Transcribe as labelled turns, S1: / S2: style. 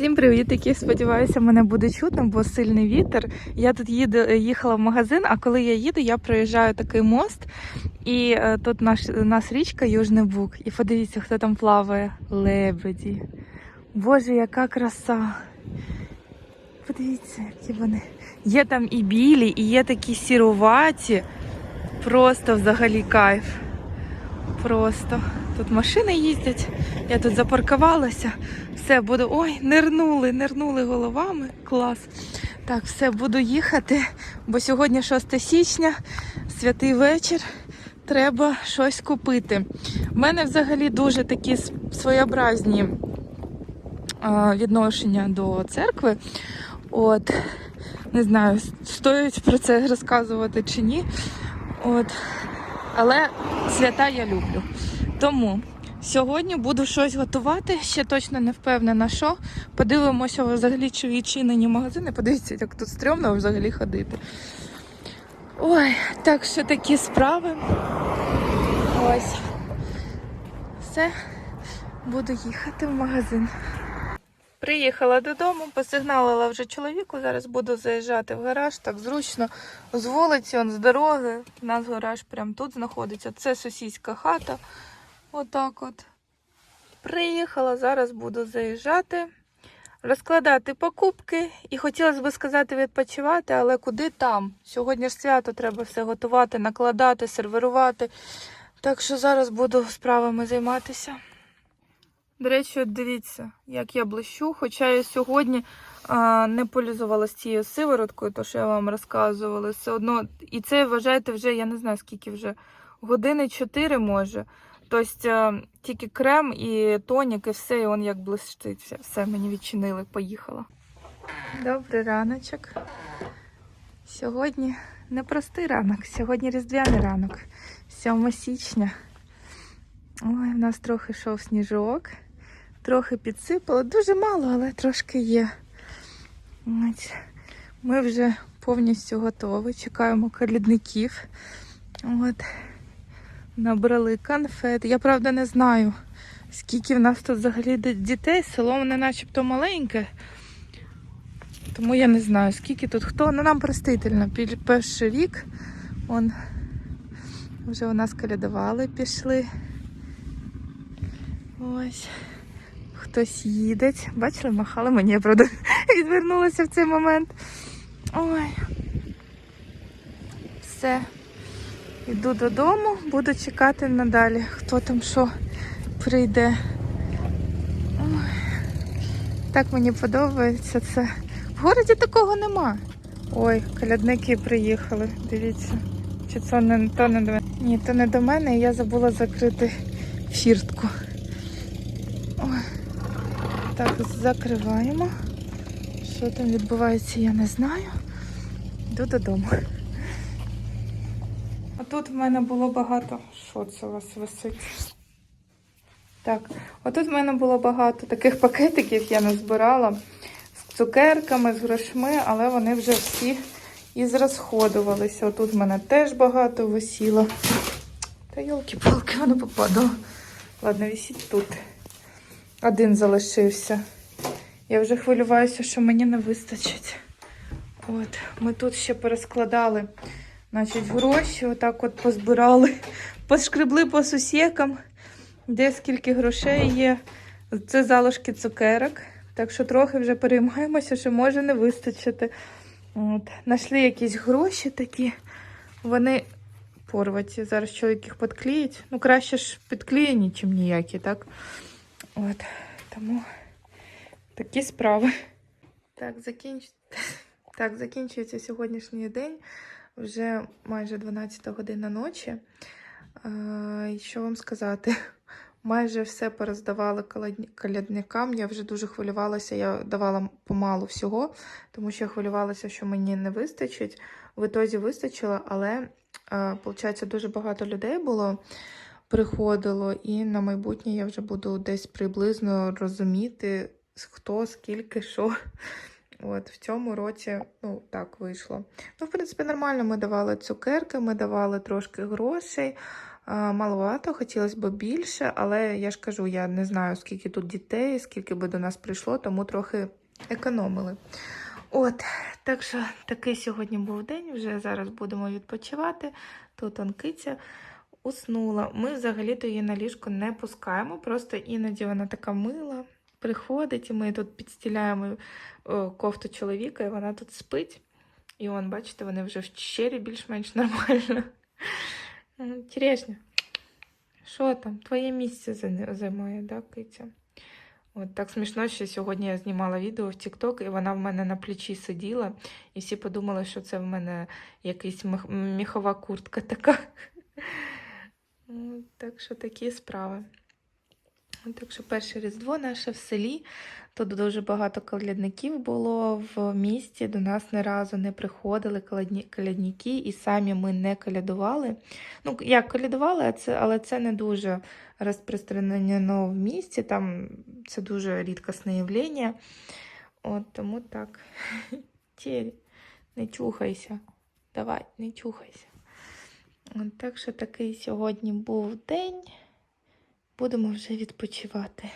S1: Всім привітики! Сподіваюся, мене буде чутно, бо сильний вітер. Я тут їду, їхала в магазин, а коли я їду, я проїжджаю такий мост, і е, тут наш, нас річка Южний Бук. І подивіться, хто там плаває. Лебеді. Боже, яка краса! Подивіться, які вони. Є там і білі, і є такі сіруваті. Просто взагалі кайф. Просто. Тут машини їздять. Я тут запаркувалася. Все, буду. Ой, нирнули, нирнули головами. Клас. Так, все, буду їхати, бо сьогодні 6 січня, святий вечір. Треба щось купити. У мене взагалі дуже такі своєобразні відношення до церкви. От, не знаю, стоїть про це розказувати чи ні. От. Але свята я люблю. Тому сьогодні буду щось готувати. Ще точно не впевнена, що. Подивимося взагалі, чи відчинені магазини. Подивіться, як тут стрьомно взагалі ходити. Ой, так що такі справи. Ось. Все, буду їхати в магазин. Приїхала додому, посигналила вже чоловіку. Зараз буду заїжджати в гараж, так зручно. З вулиці, он з дороги. У нас гараж прямо тут знаходиться. Це сусідська хата. Отак от. Приїхала, зараз буду заїжджати, розкладати покупки. І хотілося б сказати відпочивати, але куди там? Сьогодні ж свято треба все готувати, накладати, сервірувати. Так що зараз буду справами займатися. До речі, дивіться, як я блищу. Хоча я сьогодні а, не полізувалася цією сивороткою, то що я вам розказувала. Все одно, і це вважайте вже, я не знаю скільки вже, години 4 може. Тобто тільки крем і тонік, і все, і он як блищить. Все, все мені відчинили, поїхала. Добрий раночок. Сьогодні непростий ранок, сьогодні різдвяний ранок, 7 січня. Ой, в нас трохи йшов сніжок, трохи підсипало. Дуже мало, але трошки є. Ми вже повністю готові. Чекаємо колідників. От. Набрали конфет. Я правда не знаю, скільки в нас тут взагалі дітей. Село воно начебто маленьке. Тому я не знаю, скільки тут хто. Ну нам простительно. Перший рік. Он вже у нас колядували, пішли. Ось. Хтось їде. Бачили, махали мені, я правда відвернулася в цей момент. Ой. Все. Йду додому, буду чекати надалі, хто там що прийде. Ой. Так мені подобається це. В городі такого нема. Ой, колядники приїхали, дивіться. Чи це не то не до мене? Ні, то не до мене, я забула закрити фіртку. Так, закриваємо. Що там відбувається, я не знаю. Йду додому. А тут в мене було багато. Що це у вас висить? Так, отут в мене було багато таких пакетиків, я назбирала з цукерками, з грошми, але вони вже всі і зрозходувалися. Отут в мене теж багато висіло. Та йолки-палки, воно попадало. Ладно, висіть тут. Один залишився. Я вже хвилюваюся, що мені не вистачить. От, ми тут ще перескладали, значить, гроші, отак от позбирали, пошкребли по сусікам, де скільки грошей є. Це залишки цукерок. Так що трохи вже переймаємося, що може не вистачити. От. Нашли якісь гроші такі. Вони порваті. Зараз чоловік їх підклеїть. Ну, краще ж підклеєні, чим ніякі, так? От. Тому такі справи. Так, закінч... так, закінчується сьогоднішній день. Вже майже 12 година ночі. Е, що вам сказати? Майже все пороздавали колядні- колядникам. Я вже дуже хвилювалася. Я давала помалу всього, тому що я хвилювалася, що мені не вистачить. В ітозі вистачило, але, виходить, дуже багато людей було приходило, і на майбутнє я вже буду десь приблизно розуміти, хто, скільки, що. От в цьому році, ну так вийшло. Ну, в принципі, нормально. Ми давали цукерки, ми давали трошки грошей. маловато, хотілося б більше, але я ж кажу, я не знаю, скільки тут дітей, скільки би до нас прийшло, тому трохи економили. От, так що такий сьогодні був день. Вже зараз будемо відпочивати. Тут он киця уснула. Ми взагалі-то її на ліжко не пускаємо, просто іноді вона така мила. Приходить, і ми тут підстіляємо кофту чоловіка, і вона тут спить. І он, бачите, вони вже в щері більш-менш нормально. М, Терешня, що там? Твоє місце займає, да, киця? От так смішно, що сьогодні я знімала відео в TikTok, і вона в мене на плечі сиділа, і всі подумали, що це в мене якась міх- міхова куртка така. Так що такі справи. Так що перше Різдво наше в селі. Тут дуже багато колядників було в місті. До нас ні разу не приходили колядники, і самі ми не колядували. Ну, як колядували, але це не дуже розпространено в місті. Там це дуже рідкісне явлення. От тому так. Тєрі, не чухайся. Давай, не чухайся. Так що такий сьогодні був день. Будемо вже відпочивати.